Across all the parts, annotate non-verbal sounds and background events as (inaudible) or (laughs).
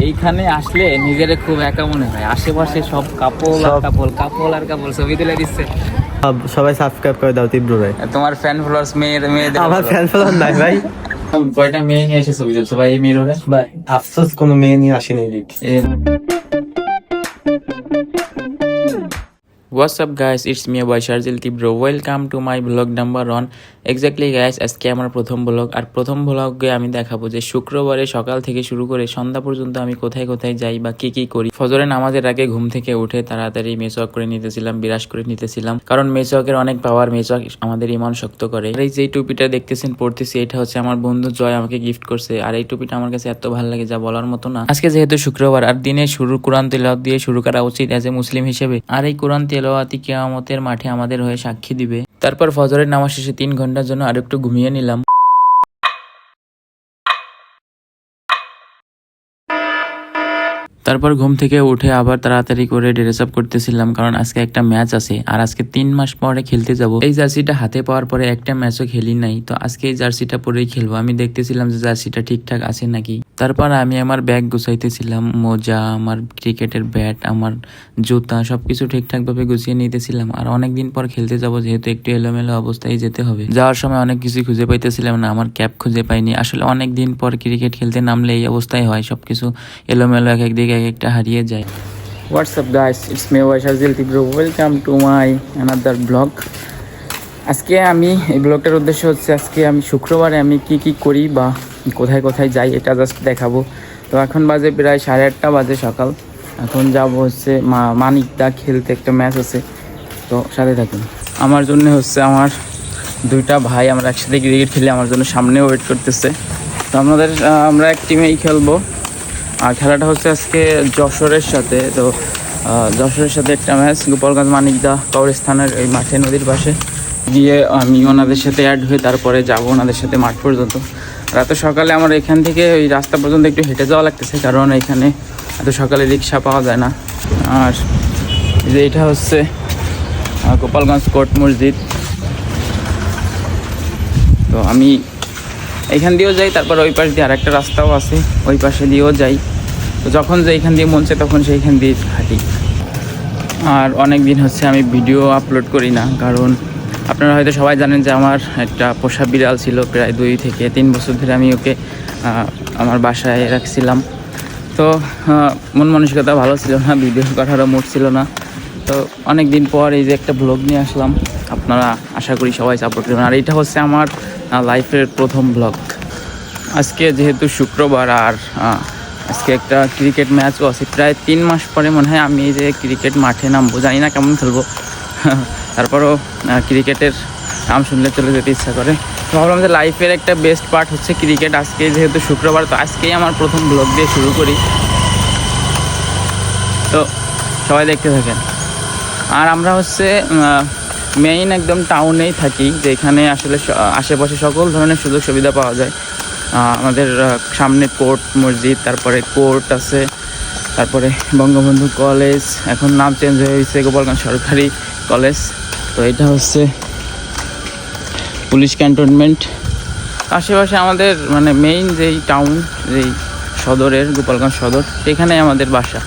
এইখানে আসলে নিজের খুব একা মনে হয়। আশেপাশে সব কাপল আর কাপড় কাপল কাপল আর কাপল ছবি তুলে দিচ্ছে। সব- সবাই সাবস্ক্রাইব করে দাও তীব্র ভাই। তোমার ফ্যান ফলোয়ার্স মেয়ের মেয়ে আমার ফ্যান ফলোয়ার নাই ভাই। কয়টা মেয়ে নিয়ে এসে ছবি তুলছো? ভাই এই মেয়ের ভাই আফসোস কোনো মেয়ে নিয়ে আসেনি what's up guys it's me boy Sharjil Tibro welcome to my blog number one exactly guys আজকে আমার প্রথম ব্লগ আর প্রথম ব্লগে আমি দেখাবো যে শুক্রবারে সকাল থেকে শুরু করে সন্ধ্যা পর্যন্ত আমি কোথায় কোথায় যাই বা কি কি করি। ফজরে নামাজের আগে ঘুম থেকে উঠে তাড়াতাড়ি মেসওয়াক করে নিতেছিলাম বিরাস করে নিতেছিলাম। কারণ মেসওয়াকের অনেক পাওয়ার মেসওয়াক আমাদের ইমান শক্ত করে। এই যে টুপিটা দেখতেছেন পড়তেছি এটা হচ্ছে আমার বন্ধু জয় আমাকে গিফট করছে। আর এই টুপিটা আমার কাছে এত ভালো লাগে, যা বলার মতো না। আজকে যেহেতু শুক্রবার, আর দিনে শুরু, কোরআন তেলাওয়াত দিয়ে শুরু করা উচিত এজ এ মুসলিম হিসেবে। আর এই কোরআন তেলাওয়াতি কেয়ামতের মাঠে আমাদের হয়ে সাক্ষী দিবে। তারপর ফজরের নামাজ শেষে তিন ঘণ্টার জন্য আরেকটু ঘুমিয়ে নিলাম। তারপর ঘুম থেকে উঠে আবার তাড়াতাড়ি করে ড্রেস আপ করতেছিলাম, কারণ আজকে একটা ম্যাচ আছে, আর আজকে তিন মাস পরে খেলতে যাব। এই জার্সিটা হাতে পাওয়ার পরে একটা ম্যাচও খেলি নাই, তো আজকে এই জার্সিটা পরেই খেলব। আমি দেখতেছিলাম যে জার্সিটা ঠিকঠাক আছে নাকি। তারপর আমি আমার ব্যাগ গুছাইতেছিলাম, মোজা, আমার ক্রিকেটের ব্যাট, আমার জুতা সব কিছু ঠিকঠাকভাবে গুছিয়ে নিতেছিলাম। আর অনেকদিন পর খেলতে যাব, যেহেতু একটু এলোমেলো অবস্থায় যেতে হবে। যাওয়ার সময় অনেক কিছু খুঁজে পাইতেছিলাম না, আমার ক্যাপ খুঁজে পাইনি। আসলে অনেক দিন পর ক্রিকেট খেলতে নামলে এই অবস্থায় হয় সব কিছু এলোমেলো এক একদিকে এক একটা হারিয়ে যায়। What's up guys it's me ওয়াইশাজিল Tibro welcome to my another blog আজকে আমি, এই ব্লগটার উদ্দেশ্য হচ্ছে, আজকে আমি শুক্রবারে আমি কি কি করি বা কোথায় কোথায় যাই এটা জাস্ট দেখাবো। তো এখন বাজে প্রায় সাড়ে আটটা বাজে সকাল। এখন যাব হচ্ছে মা মানিকদা খেলতে একটা ম্যাচ আছে। তো সাথে থাকুন। আমার জন্য হচ্ছে আমার দুইটা ভাই আমরা একসাথে ক্রিকেট খেলে, আমার জন্য সামনে ওয়েট করতেছে। তো আমাদের আমরা এক টিমেই খেলব। আর খেলাটা হচ্ছে আজকে যশোরের সাথে। তো যশোরের সাথে একটা ম্যাচ গোপালগঞ্জ মানিকদা কবরস্থানের এই মাঠে নদীর পাশে। গিয়ে আমি ওনাদের সাথে অ্যাড হয়ে তারপরে যাব ওনাদের সাথে মাঠ পর্যন্ত। আর এত সকালে আমার এখান থেকে ওই রাস্তা পর্যন্ত একটু হেঁটে যাওয়া লাগতেছে, কারণ এখানে এত সকালে রিক্সা পাওয়া যায় না। আর যে এটা হচ্ছে গোপালগঞ্জ কোর্ট মসজিদ। তো আমি এখান দিয়েও যাই, তারপর ওই পাশ দিয়ে আরেকটা রাস্তাও আছে, ওই পাশে দিয়েও যাই। তো যখন যে এখান দিয়ে মনছে তখন সেইখান দিয়ে হাঁটি। আর অনেক দিন হচ্ছে আমি ভিডিও আপলোড করি না, কারণ আপনারা হয়তো সবাই জানেন যে আমার একটা পোষা বিড়াল ছিল প্রায় দুই থেকে তিন বছর ধরে আমি ওকে আমার বাসায় রাখছিলাম। তো মন মানসিকতা ভালো ছিল না, ভিডিও করারও মুড ছিল না। তো অনেক দিন পর এই যে একটা ব্লগ নিয়ে আসলাম। আপনারা আশা করি সবাই সাপোর্ট করবেন। আর এটা হচ্ছে আমার লাইফের প্রথম ব্লগ আজকে যেহেতু শুক্রবার আর আজকে একটা ক্রিকেট ম্যাচও আছে। প্রায় তিন মাস পরে মনে হয় আমি এই যে ক্রিকেট মাঠে নামবো। জানি না কেমন খেলব। (laughs) তারপরও ক্রিকেটের নাম শুনলে চলে যেতে ইচ্ছা করে। ভাবলাম যে লাইফের একটা বেস্ট পার্ট হচ্ছে ক্রিকেট। আজকে যেহেতু শুক্রবার, তো আজকেই আমার প্রথম ব্লগ দিয়ে শুরু করি। তো সবাই দেখতে থাকেন। আর আমরা হচ্ছে মেইন একদম টাউনেই থাকি, যেখানে আসলে আশেপাশে সকল ধরনের সুযোগ সুবিধা পাওয়া যায়। আমাদের সামনে কোর্ট মসজিদ, তারপরে কোর্ট আছে, তারপরে বঙ্গবন্ধু কলেজ এখন নাম চেঞ্জ হয়ে গেছে গোপালগঞ্জ সরকারি কলেজ তো এটা হচ্ছে পুলিশ ক্যান্টনমেন্ট। আশেপাশে আমাদের মানে মেইন যেই টাউন যেই সদরের গোপালগঞ্জ সদর সেখানে আমাদের বাসা।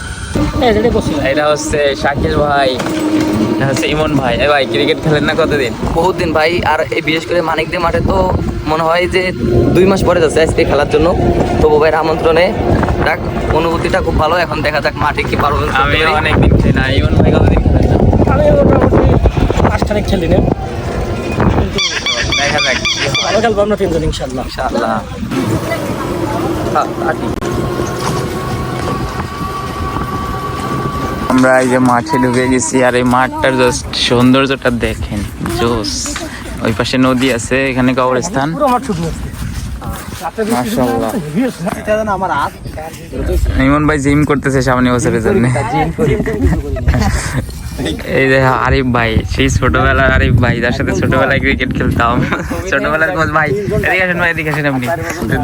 এটা হচ্ছে শাকিল ভাই এটা হচ্ছে ইমন ভাই। এ ভাই ক্রিকেট খেলেন না কতদিন? বহুত দিন ভাই আর এই বিশেষ করে মানিকদের মাঠে তো মনে হয় যে দুই মাস পরে যাচ্ছে আজকে খেলার জন্য। তবু ভাইয়ের আমন্ত্রণে ডাক অনুভূতিটা খুব ভালো। এখন দেখা যাক মাঠে কি পারব আমি অনেকদিন খেলি না। ইমন ভাই কতদিন খেলেন? না আমি খেলি না দেখা যাক ভালো খেলব আমরা তিনজন ইনশাল্লাহ ইনশাআল্লাহ আমরা এই যে মাঠে ঢুকে গেছি আর এই মাঠটার জাস্ট সৌন্দর্যটা দেখেন জোস ওই পাশে নদী আছে এখানে কবরস্থান ইমন ভাই জিম করতেছে সামনে বছরের জন্য এই যে আরিফ ভাই সেই ছোটবেলার আরিফ ভাই যার সাথে ছোটবেলায় ক্রিকেট খেলতাম। (laughs) ছোটবেলার কোচ ভাই। এদিকে আসেন ভাই এদিকে আসেন আপনি।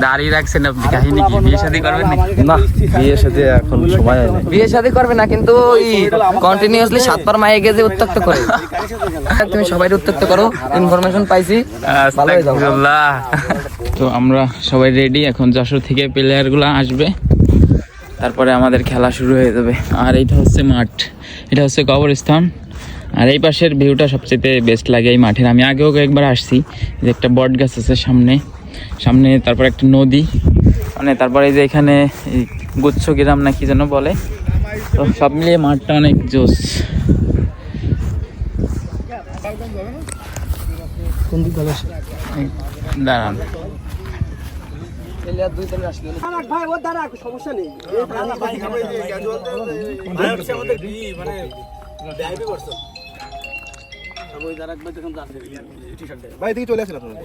দাঁড়িয়ে রাখছেন আপনি। কাহিনী কি? বিয়ে শাদী করবেন নাকি? না বিয়ের সাথে এখন সময় হয় না। বিয়ে শাদী করবে না কিন্তু ওই কন্টিনিউয়াসলি সাতবার মায়ে গেছে উত্তক্ত করে। (laughs) তুমি সবাই উত্তক্ত করো ইনফরমেশন পাইছি। ভালো হয়ে যাও। আস্তাগফিরুল্লাহ। তো আমরা সবাই রেডি এখন যশোর থেকে প্লেয়ারগুলো আসবে। তারপরে আমাদের খেলা শুরু হয়ে যাবে। আর এইটা হচ্ছে মাঠ। এটা হচ্ছে কবরস্থান। আর এই পাশের ভিউটা সবচেয়ে বেস্ট লাগে এই মাঠের। আমি আগেও একবার আসছি এই যে একটা বট গাছ আছে সামনে। সামনে তারপর একটা নদী। মানে তারপরে এই যে এখানে এই গুচ্ছ গ্রাম না কি যেন বলে। তো সব মিলিয়ে মাঠটা অনেক জোস। দাঁড়ান। সমস্যা নেই। ভাই এদিকে চলে আসেন আপনারা।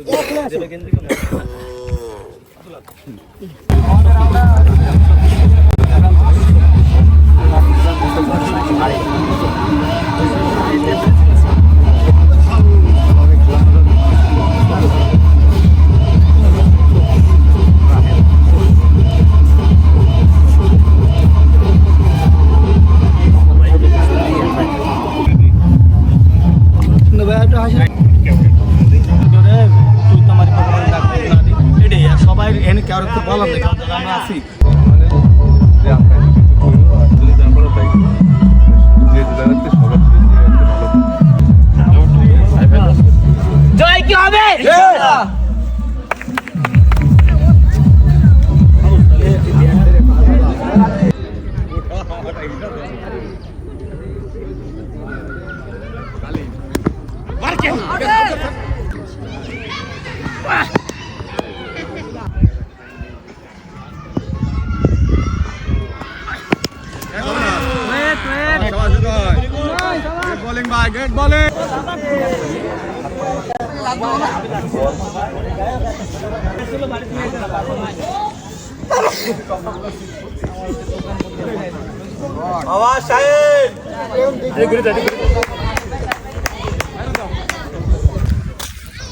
বোলিং।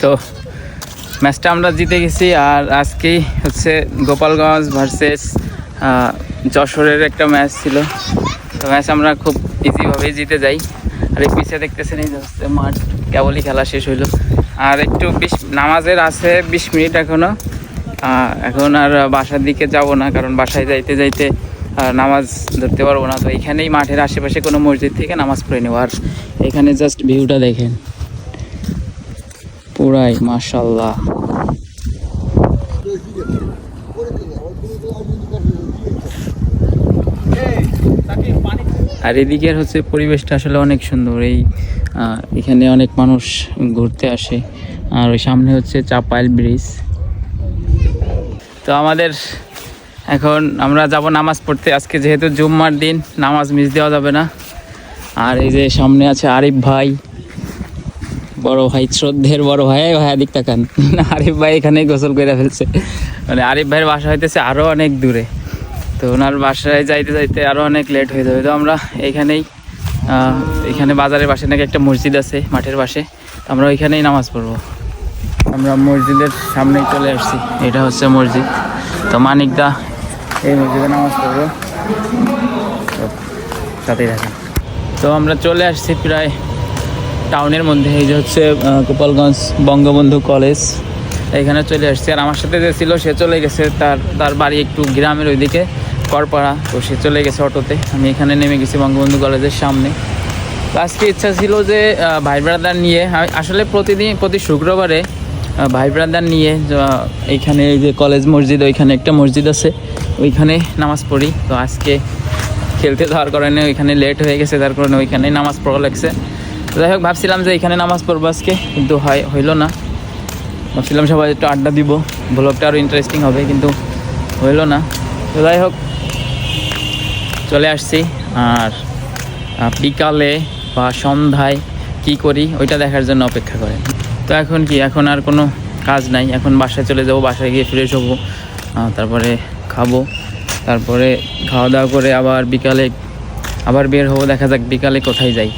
তো ম্যাচটা আমরা জিতে গেছি আর আজকেই হচ্ছে গোপালগঞ্জ ভার্সেস যশোরের একটা ম্যাচ ছিল। তো ম্যাচ আমরা খুব ইজিভাবেই জিতে যাই। আর এই পিছিয়ে দেখতেছেন, এই হচ্ছে মাঠ, কেবলই খেলা শেষ হইল। আর একটু বিশ, নামাজের আছে বিশ মিনিট এখনও এখন আর বাসার দিকে যাব না, কারণ বাসায় যাইতে যাইতে নামাজ ধরতে পারব না। তো এখানেই মাঠের আশেপাশে কোনো মসজিদ থেকে নামাজ পড়ে নেব। আর এখানে জাস্ট ভিউটা দেখেন। পুরাই মাশাল্লাহ আর এদিকের হচ্ছে পরিবেশটা আসলে অনেক সুন্দর। এই এখানে অনেক মানুষ ঘুরতে আসে। আর ওই সামনে হচ্ছে চাপাইল ব্রিজ। তো আমাদের এখন আমরা যাব নামাজ পড়তে। আজকে যেহেতু জুম্মার দিন, নামাজ মিস দেওয়া যাবে না। আর এই যে সামনে আছে আরিফ ভাই। বড় ভাই, শ্রদ্ধের বড় ভাই। এই ভাই দিক তাকান। (laughs) আরিফ ভাই এখানেই গোসল করে ফেলছে। মানে আরিফ ভাইয়ের বাসা হইতেছে আরও অনেক দূরে। তো ওনার বাসায় যাইতে যাইতে আরও অনেক লেট হয়ে যাবে। তো আমরা এইখানেই এখানে বাজারের পাশে নাকি একটা মসজিদ আছে, মাঠের পাশে। আমরা ওইখানেই নামাজ পড়ব। আমরা মসজিদের সামনেই চলে আসছি। এটা হচ্ছে মসজিদ। তো মানিকদা এই মসজিদে নামাজ পড়ব। সাথেই থাকেন। তো আমরা চলে আসছি প্রায় টাউনের মধ্যে। এই যে হচ্ছে গোপালগঞ্জ বঙ্গবন্ধু কলেজ। এখানে চলে আসছি। আর আমার সাথে যে ছিল, সে চলে গেছে। তার তার বাড়ি একটু গ্রামের ওইদিকে। করপাড়া, তো সে চলে গেছে অটোতে। আমি এখানে নেমে গেছি বঙ্গবন্ধু কলেজের সামনে। তো আজকে ইচ্ছা ছিল যে ভাই ব্রাদার নিয়ে আসলে প্রতিদিন, প্রতি শুক্রবারে ভাই ব্রাদার নিয়ে এইখানে এই যে কলেজ মসজিদ, ওইখানে একটা মসজিদ আছে, ওইখানে নামাজ পড়ি। তো আজকে খেলতে যাওয়ার কারণে ওইখানে লেট হয়ে গেছে তার কারণে ওইখানেই নামাজ পড়া লাগছে। যাই হোক, ভাবছিলাম যে এখানে নামাজ পড়ব আজকে, কিন্তু হয়, হইল না। ভাবছিলাম সবাই একটু আড্ডা দিব ব্লগটা আরও ইন্টারেস্টিং হবে, কিন্তু হইল না। তো যাই হোক চলে আসছি, আর বিকালে বা সন্ধ্যায় কি করি ওইটা দেখার জন্য অপেক্ষা করেন। তো এখন কি, এখন আর কোনো কাজ নাই, এখন বাসায় চলে যাব, বাসায় গিয়ে ফ্রেশ হব তারপরে খাব, তারপরে খাওয়া দাওয়া করে আবার বিকালে, আবার বের হব, দেখা যাক বিকালে কোথায় যাই।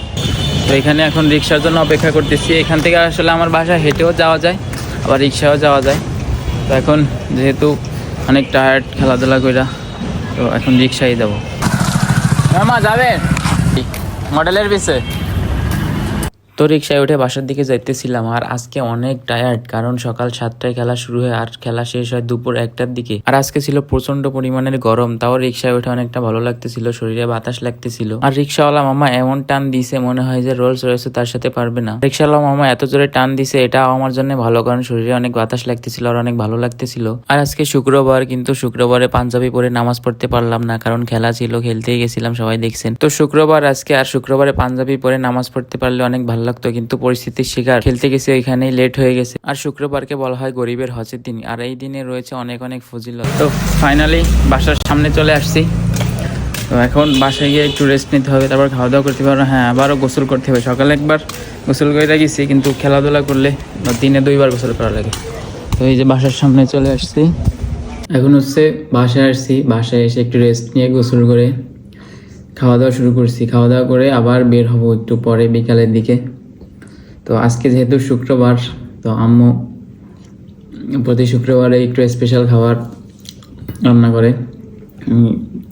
তো এখানে এখন রিক্সার জন্য অপেক্ষা করতেছি, এখান থেকে আসলে আমার বাসা হেঁটেও যাওয়া যায়, আবার রিক্সাও যাওয়া যায়। তো এখন যেহেতু অনেক টায়ার্ড খেলাধুলা কইরা, তো এখন রিক্সাই যাব। মা যাবেন। মডেলের পিছে। তো রিক্সায় উঠে বাসার দিকে যাইতেছিলাম আর আজকে অনেক টায়ার্ড কারণ সকাল সাতটায় খেলা শুরু হয় আর খেলা শেষ হয় দুপুর একটার দিকে। আর আজকে ছিল প্রচণ্ড পরিমাণের গরম, তাও রিক্সায় উঠে অনেকটা ভালো লাগতেছিল, শরীরে বাতাস লাগতেছিল। আর রিক্সাওয়ালা মামা এমন টান দিছে, মনে হয় যে রোলস রয়েছে তার সাথে পারবে না। রিক্সাওয়ালা মামা এত জোরে টান দিছে, এটা আমার জন্য ভালো, কারণ শরীরে অনেক বাতাস লাগতেছিল আর অনেক ভালো লাগতেছিল। আর আজকে শুক্রবার, কিন্তু শুক্রবারে পাঞ্জাবি পরে নামাজ পড়তে পারলাম না, কারণ খেলা ছিল, খেলতেই গেছিলাম, সবাই দেখছেন। তো শুক্রবার আজকে, আর শুক্রবারে পাঞ্জাবি পরে নামাজ পড়তে পারলে অনেক ভালো লাগতো, কিন্তু পরিস্থিতির শিকার। খেলতে গেছি ওইখানেই লেট হয়ে গেছে। আর শুক্রবারকে বলা হয় গরিবের হজের দিন। আর এই দিনে রয়েছে অনেক অনেক ফজিলত। তো ফাইনালি বাসার সামনে চলে আসছি। তো এখন বাসায় গিয়ে একটু রেস্ট নিতে হবে, তারপর খাওয়া দাওয়া করতে পারব হ্যাঁ আবারও গোসল করতে হবে। সকালে একবার গোসল করে গেছি, কিন্তু খেলাধুলা করলে দিনে দুইবার গোসল করা লাগে। তো এই যে বাসার সামনে চলে আসছি। এখন হচ্ছে বাসায় আসছি। বাসায় এসে একটু রেস্ট নিয়ে গোসল করে খাওয়া দাওয়া শুরু করছি। খাওয়া দাওয়া করে আবার বের হব একটু পরে বিকালের দিকে। তো আজকে যেহেতু শুক্রবার, তো আম্মু প্রতি শুক্রবারে একটু স্পেশাল খাবার রান্না করে।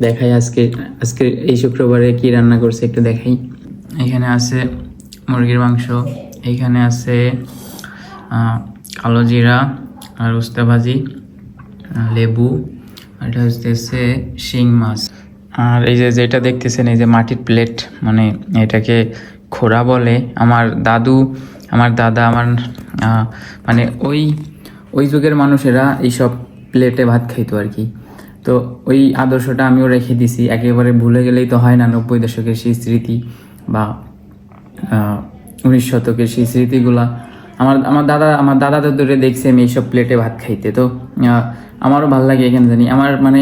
দেখাই আজকে আজকে এই শুক্রবারে কি রান্না করছে একটু দেখাই। এখানে আছে মুরগির মাংস এইখানে আছে কালো জিরা আর উস্তা ভাজি লেবু, আর এটা হচ্ছে শিং মাছ। আর এই যে যেটা দেখতেছেন, এই যে মাটির প্লেট মানে এটাকে খোরা বলে। আমার দাদু, আমার দাদা, আমার মানে ওই ওই যুগের মানুষেরা এইসব প্লেটে ভাত খাইতো আর কি। তো ওই আদর্শটা আমিও রেখে দিছি। একেবারে ভুলে গেলেই তো হয় না নব্বই দশকের সেই স্মৃতি বা উনিশ শতকের সেই স্মৃতিগুলা। আমার আমার দাদা আমার দাদা দাদুরে দেখছি আমি এইসব প্লেটে ভাত খাইতে। তো আমারও ভালো লাগে এখানে জানি। আমার মানে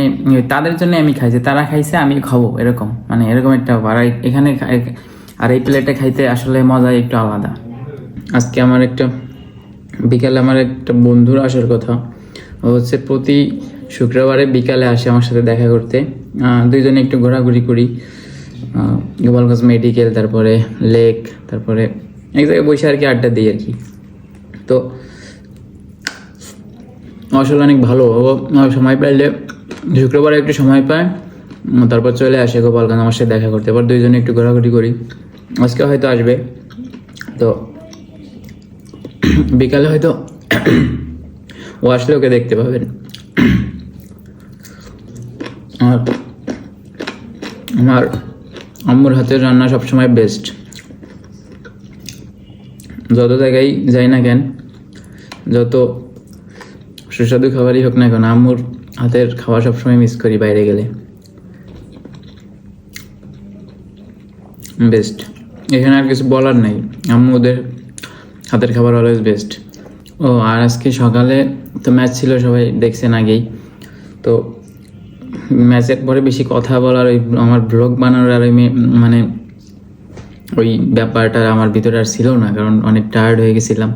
তাদের জন্য আমি খাইছি, তারা খাইছে, আমি খাব এরকম। মানে এরকম একটা ব্যাপার। এখানে আর এই প্লেটে খাইতে আসলে মজা একটু আলাদা। আজকে আমার একটা, বিকালে আমার একটা বন্ধুর আসার কথা। ও হচ্ছে প্রতি শুক্রবারে বিকালে আসে আমার সাথে দেখা করতে। দুইজনে একটু ঘোরাঘুরি করি। গোপালগঞ্জ মেডিকেল, তারপরে লেক, তারপরে এক জায়গায় বসে আর কি আড্ডা দিই আর কি। তো আসলে অনেক ভালো। সময় পাইলে শুক্রবারে একটু সময় পায়, তারপর চলে আসে গোপালগঞ্জ আমার সাথে দেখা করতে। এবার দুইজনে একটু ঘোরাঘুরি করি। আজকে হয়তো আসবে। তো বিকালে হয়তো ও আসলে ওকে দেখতে পাবেন। আর আমার আম্মুর হাতের রান্না সবসময় বেস্ট যত জায়গায় যাই না কেন, যত সুস্বাদু খাবারই হোক না কেন, আম্মুর হাতের খাওয়া সবসময় মিস করি বাইরে গেলে। বেস্ট এখানে আর কিছু বলার নাই। আম্মু ওদের হাতের খাবার অলওয়েজ বেস্ট ও, আর আজকে সকালে তো ম্যাচ ছিল, সবাই দেখছেন আগেই। তো ম্যাচের পরে বেশি কথা বলার ওই আমার ব্লগ বানানোর আর ওই মানে ওই ব্যাপারটা আমার ভিতরে আর ছিল না, কারণ অনেক টায়ার্ড হয়ে গেছিলাম।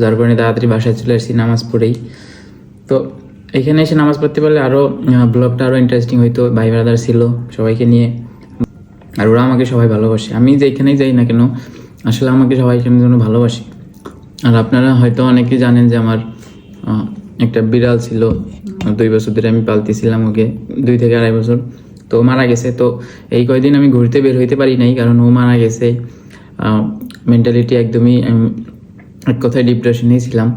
যার কারণে তাড়াতাড়ি বাসায় চলে আসছি নামাজ পড়েই। তো এখানে এসে নামাজ পড়তে পারলে আরও ব্লগটা আরও ইন্টারেস্টিং হইতো। ভাই ব্রাদার ছিল, সবাইকে নিয়ে। আর ওরা আমাকে সবাই ভালোবাসে। আমি যেখানেই যাই না কেন, আসলে আমাকে সবাই কেন যেন ভালোবাসে। আর আপনারা হয়তো অনেকে জানেন যে আমার একটা বিড়াল ছিল, দুই বছর ধরে আমি পালতেছিলাম ওকে, দুই থেকে আড়াই বছর। তো মারা গেছে। তো এই কয়দিন আমি ঘুরতে বের হইতে পারি নাই, কারণ ও মারা গেছে। মেন্টালিটি একদমই এক কথায় ডিপ্রেশনেই ছিলাম।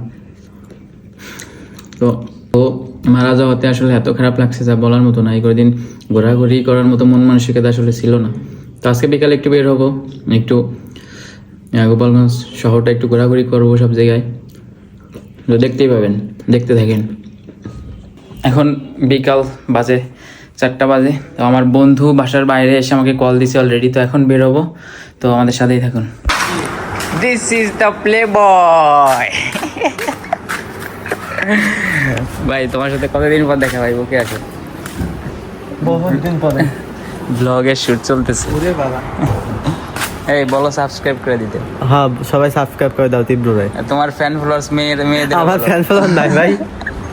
তো মারা যাওয়াতে আসলে এত খারাপ লাগছে যা বলার মতো না। এই ঘোরাঘুরি করার মতো মন মানসিকতা আসলে ছিল না। তো আজকে বিকালে একটু বের হব, একটু গোপালগঞ্জ শহরটা একটু ঘোরাঘুরি করব সব জায়গায়। তো দেখতেই পাবেন, দেখতে থাকেন। এখন বিকাল বাজে চারটা বাজে, তো আমার বন্ধু বাসার বাইরে এসে আমাকে কল দিছে অলরেডি তো এখন বেরোবো তো আমাদের সাথেই থাকুন। This is the play boy ভাই তোমার সাথে কতদিন পর দেখা ভাই? ওকে আসো বহুত দিন পরে ব্লগের শুট চলতেছে। ওরে বাবা। এই বলো সাবস্ক্রাইব করে দিতে। হ্যাঁ সবাই সাবস্ক্রাইব করে দাও তীব্র ভাই। তোমার ফ্যান ফলোয়ার্স মেয়ের মেয়েদের আমার ফ্যান ফলোয়ার নাই ভাই।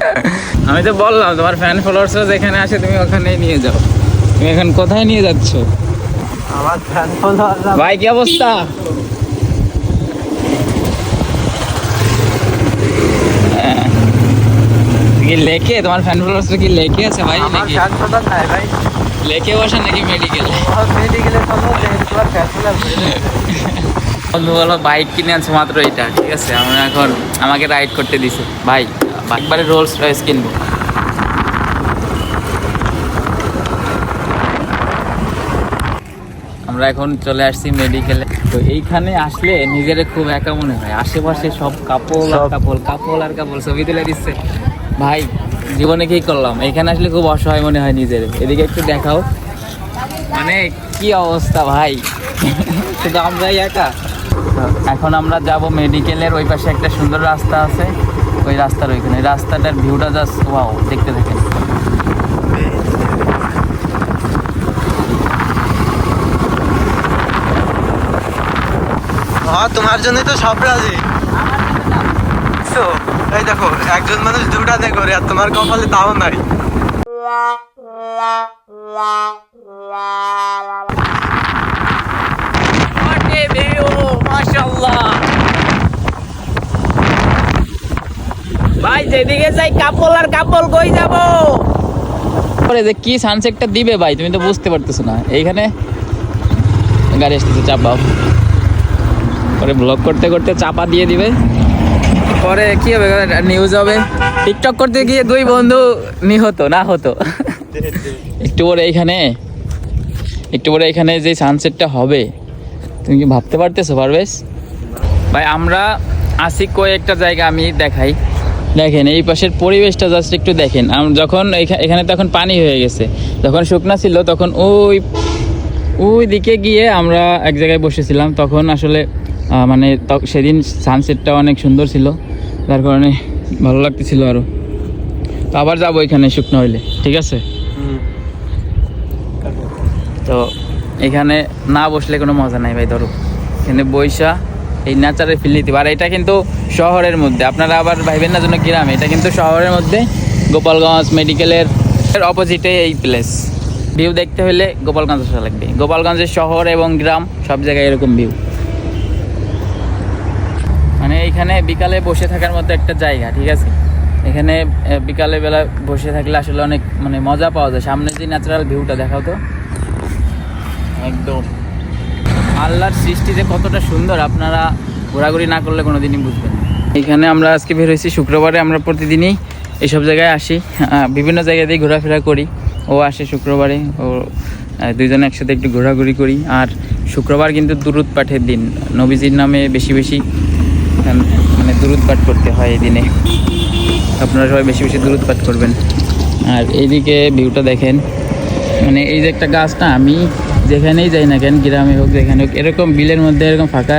(laughs) আমি তো বললাম তোমার ফ্যান ফলোয়ার্স যেখানে আসে তুমি ওখানেই নিয়ে যাও। তুমি এখন কোথায় নিয়ে যাচ্ছ? আমার ফ্যান ফলোয়ার ভাই কি অবস্থা? কি লেখে? তোমার ফ্যান ফলোয়ার্স কি লেখে আছে ভাই আমার নাকি? ফ্যান ফলোয়ার নাই ভাই। লেখে বসে নাকি মেডিকেল মেডিকেলে চলো তোমার ফ্যান বন্ধু বলো বাইক কিনে আনছে মাত্র এটা ঠিক আছে? আমরা এখন আমাকে রাইড করতে দিছে। ভাই একবারে রোলস রয়েস কিনবো। আমরা এখন চলে আসছি মেডিকেলে তো এইখানে আসলে নিজের খুব একা মনে হয়। আশেপাশে সব কাপড় আর কাপড় কাপড় আর কাপড় ছবি তুলে দিচ্ছে। ভাই, জীবনে কি করলাম? এখানে আসলে খুব অসহায় মনে হয় নিজের। এদিকে একটু দেখাও। মানে কি অবস্থা ভাই? শুধু আমরাই একা? এখন আমরা যাব মেডিকেলের ওই পাশে একটা সুন্দর রাস্তা আছে। ওই রাস্তার ওইখানে। রাস্তাটার ভিউটা জাস্ট ওয়াও দেখতে হ্যাঁ তোমার জন্যই তো সব রাজি। তো, এই দেখো একজন মানুষ দুটা নে করে আর তোমার কপালে তাও নাই। ভাই যেদিকে যাই কাপল আর কাপল কই যাব? পরে যে কি সানসেটটা দিবে ভাই তুমি তো বুঝতে পারতেছো না। এইখানে গাড়ি আসতেছে চাপাও পরে ব্লগ করতে করতে চাপা দিয়ে দিবে। পরে কি হবে নিউজ হবে। টিকটক করতে গিয়ে দুই বন্ধু নিহত, না হতো। একটু পরে এইখানে একটু পরে এখানে যে সানসেটটা হবে, তুমি কি ভাবতে পারতেছো পারবেশ ভাই, আমরা আসি কয়েকটা জায়গা আমি দেখাই। দেখেন, এই পাশের পরিবেশটা জাস্ট একটু দেখেন। যখন এখা- এখানে তখন পানি হয়ে গেছে। যখন শুকনা ছিল, তখন ওই ওই দিকে গিয়ে আমরা এক জায়গায় বসেছিলাম। তখন আসলে মানে সেদিন সানসেটটা অনেক সুন্দর ছিল। যার কারণে ভালো লাগতেছিল আরও তো আবার যাব এখানে শুকনো হইলে, ঠিক আছে? তো এখানে না বসলে কোনো মজা নাই ভাই, ধরো। এখানে বৈশা এই ন্যাচারের ফিল নিতে পারে এটা কিন্তু শহরের মধ্যে, আপনারা আবার ভাইবেন না জন্য গ্রামে, এটা কিন্তু শহরের মধ্যে গোপালগঞ্জ মেডিকেলের অপোজিটে এই প্লেস ভিউ দেখতে হলে গোপালগঞ্জ আসা লাগবে। গোপালগঞ্জের শহর এবং গ্রাম সব জায়গায় এরকম ভিউ এইখানে বিকালে বসে থাকার মতো একটা জায়গা ঠিক আছে? এখানে বিকালে বেলা বসে থাকলে আসলে অনেক মানে মজা পাওয়া যায়। সামনে যে ন্যাচারাল ভিউটা দেখাও তো। একদম। আল্লাহর সৃষ্টি যে কতটা সুন্দর আপনারা ঘোরাঘুরি না করলে কোনোদিনই বুঝবেন না। এখানে আমরা আজকে বের হয়েছি শুক্রবারে আমরা প্রতিদিনই এইসব জায়গায় আসি। বিভিন্ন জায়গা দিয়ে ঘোরাফেরা করি। ও আসে শুক্রবারে ও আহ, দুইজনে একসাথে একটু ঘোরাঘুরি করি। আর শুক্রবার কিন্তু দুরুদ পাঠের দিন। নবীজির নামে বেশি বেশি মানে দুরুদ পাঠ করতে হয় এই দিনে। আপনারা সবাই বেশি বেশি দূরত পাঠ করবেন। আর এইদিকে ভিউটা দেখেন। মানে এই যে একটা গাছ না, আমি যেখানেই যাই না কেন, গ্রামে হোক, যেখানে হোক, এরকম বিলের মধ্যে এরকম ফাঁকা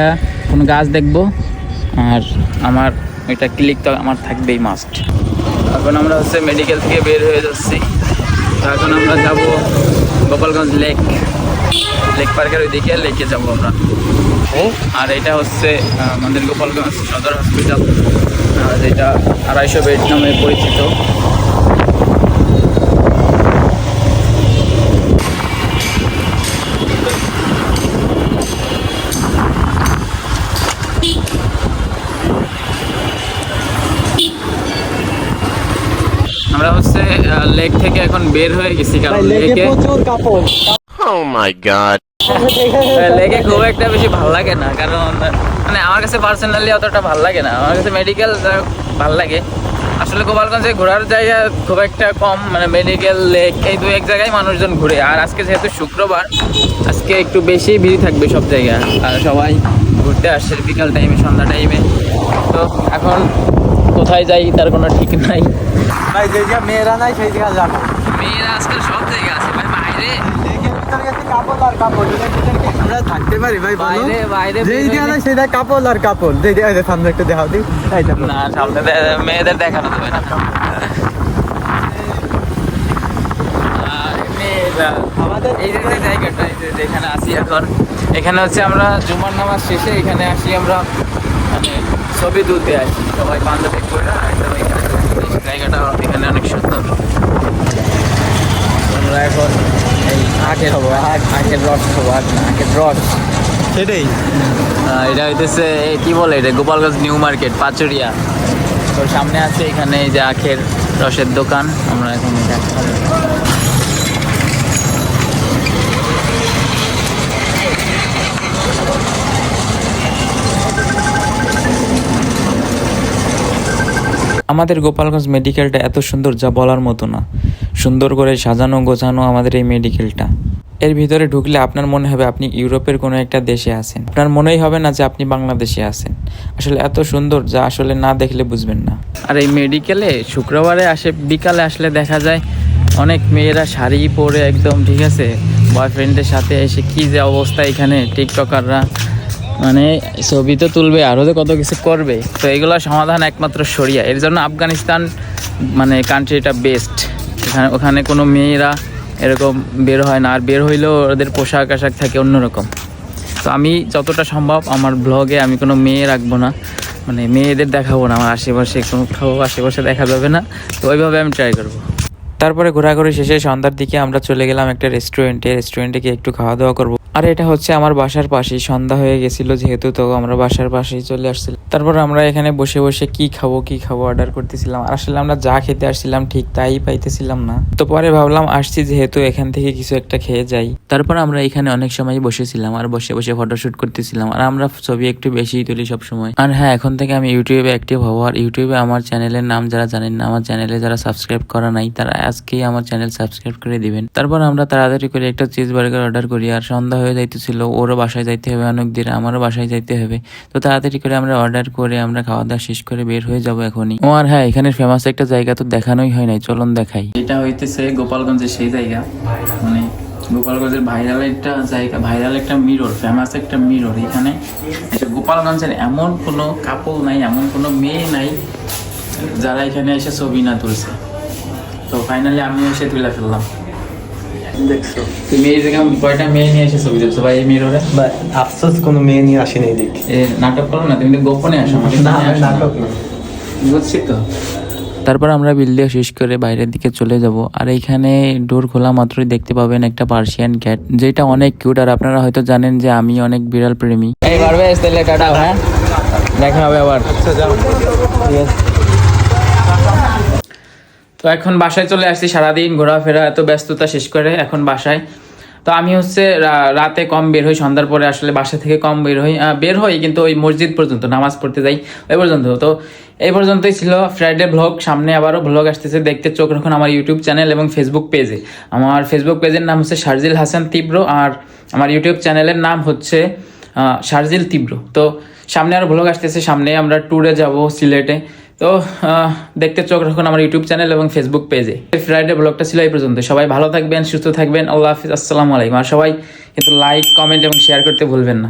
কোনো গাছ দেখব। আর আমার ওইটা ক্লিক তো আমার থাকবেই মাস্ট এখন আমরা হচ্ছে মেডিকেল থেকে বের হয়ে যাচ্ছি। এখন আমরা যাব গোপালগঞ্জ লেক লেক পার্কের ওইদিকে লেকে যাব আমরা। আর এটা হচ্ছে আমাদের গোপালগঞ্জ সদর হসপিটাল যেটা আড়াইশো বেড নামে পরিচিত আমরা হচ্ছে লেক থেকে এখন বের হয়ে গেছি কারণ লেকে প্রচুর কাপড় Oh my god. লেগে খুব একটা বেশি ভালো লাগে না কারণ মানে আমার কাছে পার্সোনালি অতটা ভালো লাগে না। আমার কাছে মেডিকেল ভালো লাগে। আসলে গোপালগঞ্জে ঘোরার জায়গা খুব একটা কম মানে মেডিকেল লেক এই দু এক জায়গায় মানুষজন ঘুরে। আর আজকে যেহেতু শুক্রবার আজকে একটু বেশি ভিড় থাকবে সব জায়গায় আর সবাই ঘুরতে আসছে বিকাল টাইমে সন্ধ্যা টাইমে তো এখন কোথায় যাই তার কোনো ঠিক নাই। ভাই যে মেয়েরা নাই সেই জায়গা যাব। মেয়েরা আজকাল সব জায়গায় আছে ভাই বাইরে লেকের ভিতরে গেছে কাপড় আর কাপড় লেকের ভিতরে কি আমরা থাকতে পারি ভাই বলো যেই সেটা কাপড় আর কাপড়। যেই সামনে একটু দেখাও দিই না সামনে মেয়েদের দেখানো যাবে না। আমাদের এই যে জায়গাটা যেখানে আসি এখন। এখানে হচ্ছে আমরা জুমার নামাজ শেষে এখানে আসি আমরা মানে ছবি তুলতে আসি। সবাই বান্ধবী করে একদম এখানে জায়গাটা এখানে অনেক সুন্দর। আমরা এখন এটা হইতেছে কি বলে এটা? Gopalganj new market Pachuria. তো সামনে আছে এখানে এই যে আখের রসের দোকান আমরা আমাদের গোপালগঞ্জ মেডিকেলটা এত সুন্দর যা বলার মতো না। সুন্দর করে সাজানো, গোছানো আমাদের এই মেডিকেলটা এর ভিতরে ঢুকলে আপনার মনে হবে আপনি ইউরোপের কোনো একটা দেশে আছেন। আপনার মনেই হবে না যে আপনি বাংলাদেশে আছেন। আসলে এত সুন্দর যা আসলে না দেখলে বুঝবেন না। আর এই মেডিকেলে শুক্রবারে আসে, বিকালে আসলে দেখা যায় অনেক মেয়েরা শাড়ি পরে একদম, ঠিক আছে বয়ফ্রেন্ডের সাথে এসে কি যে অবস্থা এখানে টিকটকাররা মানে ছবি তো তুলবে আরও যে কত কিছু করবে। তো এগুলোর সমাধান একমাত্র সরিয়া এর জন্য আফগানিস্তান মানে কান্ট্রিটা বেস্ট এখানে ওখানে কোনো মেয়েরা এরকম বের হয় না। আর বের হইলেও ওদের পোশাক আশাক থাকে অন্যরকম। তো আমি যতটা সম্ভব আমার ব্লগে আমি কোনো মেয়ে রাখব না। মানে মেয়েদের দেখাবো না। আমার আশেপাশে কোনো কোথাও আশেপাশে দেখা যাবে না। তো ওইভাবে আমি ট্রাই করব। তারপরে ঘোরাঘুরি শেষে সন্ধ্যার দিকে আমরা চলে গেলাম একটা রেস্টুরেন্টে রেস্টুরেন্টে গিয়ে একটু খাওয়া দাওয়া করব। আর এটা হচ্ছে আমার বাসার পাশেই। সন্ধ্যা হয়ে গেছিল যেহেতু, তো আমরা বাসার পাশেই চলে আসছিলাম। তারপর আমরা এখানে বসে বসে কি খাব কি খাব অর্ডার করতেছিলাম। আর আসলে আমরা যা খেতে আসছিলাম ঠিক তাই পাইতেছিলাম না। তো পরে ভাবলাম আসছি যেহেতু এখান থেকে কিছু একটা খেয়ে যাই। তারপর আমরা এখানে অনেক সময় বসেছিলাম আর বসে বসে ফটোশুট করতেছিলাম। আর আমরা ছবি একটু বেশি তুলি সব সময় আর হ্যাঁ এখন থেকে আমি ইউটিউবে অ্যাক্টিভ হব। আর ইউটিউবে আমার চ্যানেলের নাম যারা জানেন না, আমার চ্যানেলে যারা সাবস্ক্রাইব করা নাই, তারা আজকেই আমার চ্যানেল সাবস্ক্রাইব করে দিবেন। তারপর আমরা তাড়াতাড়ি করে একটা চিজ বার্গার অর্ডার করি। আর সন্ধ্যা হয়ে যাইতেছিল, ওরও বাসায় যাইতে হবে অনেক দিন আমারও বাসায় যাইতে হবে। তো তাড়াতাড়ি করে আমরা অর্ডার করে আমরা খাওয়া দাওয়া শেষ করে বের হয়ে যাব এখনই। ও আর হ্যাঁ এখানে ফেমাস একটা জায়গা তো দেখানোই হয় নাই, চলুন দেখাই। এটা হইতেছে গোপালগঞ্জের সেই জায়গা। মানে গোপালগঞ্জের ভাইরাল একটা জায়গা ভাইরাল একটা মিরর ফেমাস একটা মিরর এখানে। গোপালগঞ্জের এমন কোনো কাপল নাই, এমন কোনো মেয়ে নাই, যারা এখানে এসে ছবি না তুলছে। তো ফাইনালি আমি এসে তুলে ফেললাম। দেখছ? তুমি এই জায়গায় কয়টা মেয়ে নিয়ে এসে ছবি তুলছো ভাই এই মিররে আফসোস কোনো মেয়ে নিয়ে আসেনি এই দিক। এ নাটক করো না তুমি তো গোপনে আসো আমাকে না। নাটক না। বুঝছি তো। তারপর আমরা বিল দিয়ে শেষ করে বাইরের দিকে চলে যাব। আর এখানে ডোর খোলা মাত্রই দেখতে পাবেন একটা পার্সিয়ান ক্যাট যেটা অনেক কিউট আর আপনারা হয়তো জানেন যে আমি অনেক বিড়াল প্রেমী। এই পারবে? তাহলে টাটা হ্যাঁ? দেখা হবে আবার। আচ্ছা যাও। তো এখন বাসায় চলে আসছি, সারাদিন ঘোরাফেরা, এত ব্যস্ততা শেষ করে এখন বাসায়। তো আমি হচ্ছে রাতে কম বের হই, সন্ধ্যার পরে আসলে বাসা থেকে কম বের হই বের হই কিন্তু ওই মসজিদ পর্যন্ত, নামাজ পড়তে যাই, ওই পর্যন্ত। তো এই পর্যন্তই ছিল ফ্রাইডে ব্লগ সামনে আবারও ব্লগ আসতেছে, দেখতে চোখ রাখুন আমার ইউটিউব চ্যানেল এবং ফেসবুক পেজে আমার ফেসবুক পেজের নাম হচ্ছে শারজিল হাসান তীব্র আর আমার ইউটিউব চ্যানেলের নাম হচ্ছে শারজিল তীব্র তো সামনে আরও ব্লগ আসতেছে, সামনে আমরা ট্যুরে যাব সিলেটে তো দেখতে চোখ রাখুন আমার ইউটিউব চ্যানেল এবং ফেসবুক পেজে ফ্রাইডে ব্লগটা ছিল এই পর্যন্ত। সবাই ভালো থাকবেন, সুস্থ থাকবেন। আল্লাহ হাফিজ। আসসালামু আলাইকুম। আর সবাই কিন্তু লাইক কমেন্ট এবং শেয়ার করতে ভুলবেন না।